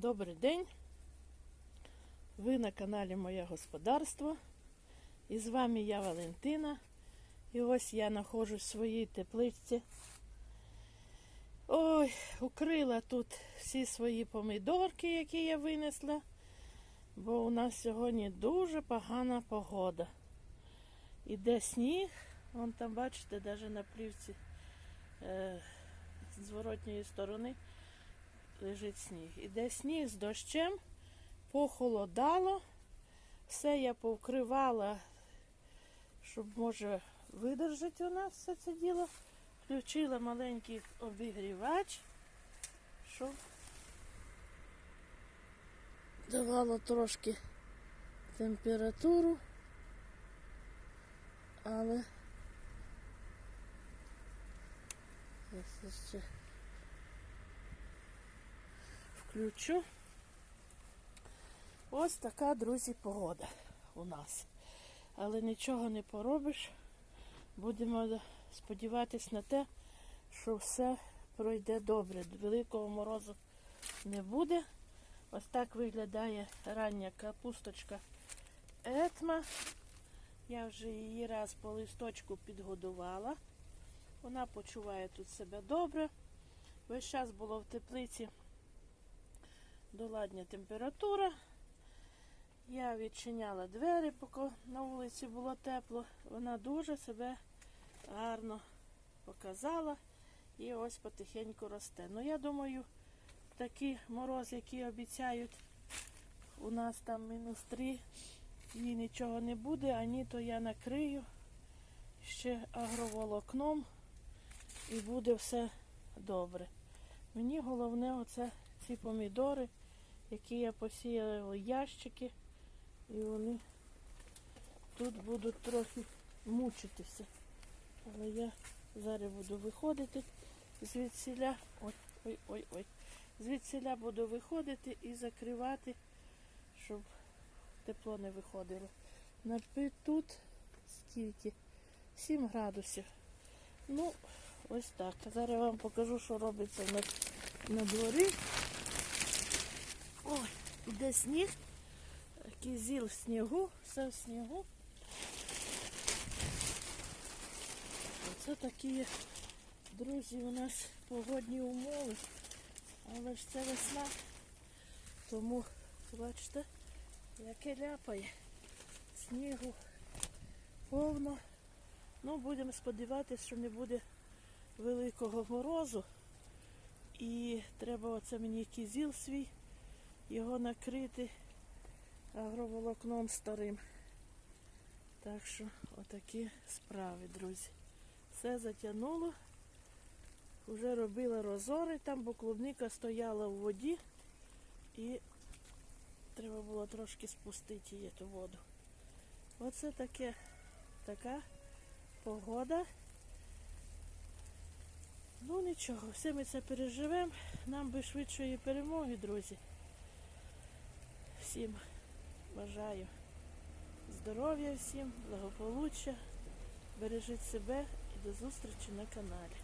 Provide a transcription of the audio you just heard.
Добрий день! Ви на каналі Моє Господарство. І з вами я Валентина. І ось я знаходжусь в своїй тепличці. Ой, укрила тут всі свої помідорки, які я винесла. Бо у нас сьогодні дуже погана погода. Іде сніг. Вон там, бачите, навіть на плівці е, з зворотньої сторони лежить сніг. Іде сніг з дощем, похолодало. Все я повкривала, щоб може видержати у нас все це діло. Включила маленький обігрівач, щоб давало трошки температуру, але я ще включу. Ось така, друзі, погода у нас. Але нічого не поробиш. Будемо сподіватись на те, що все пройде добре. Великого морозу не буде. Ось так виглядає рання капусточка етма. Я вже її раз по листочку підгодувала. Вона почуває тут себе добре. Весь час було в теплиці доладня температура. Я відчиняла двері, поки на вулиці було тепло. Вона дуже себе гарно показала і ось потихеньку росте. Ну, я думаю, такі морози, які обіцяють, у нас там мінус 3, їй нічого не буде, ані то я накрию ще агроволокном і буде все добре. Мені головне оце ці помідори, які я посіяла ящики, і вони тут будуть трохи мучитися. Але я зараз буду виходити звідсіля. Ой, ой, ой, ой. Звідсіля буду виходити і закривати, щоб тепло не виходило. Напи тут скільки? 7 градусів. Ну, ось так. Зараз я вам покажу, що робиться на, на дворі. Ой, іде сніг. Кізіл в снігу, все в снігу. Оце такі, друзі, у нас погодні умови. Але ж це весна. Тому, бачите, яке ляпає. Снігу повно. Ну, будемо сподіватися, що не буде великого морозу. І треба оце мені кізіл свій, його накрити агроволокном старим. Так що отакі справи, друзі. Все затягнуло. Вже робила розори там, бо клубника стояла в воді і треба було трошки спустити її ту воду. Оце таке, така погода. Ну нічого, все ми це переживемо. Нам би швидшої перемоги, друзі. Всім бажаю здоров'я всім, благополуччя. Бережіть себе і до зустрічі на каналі.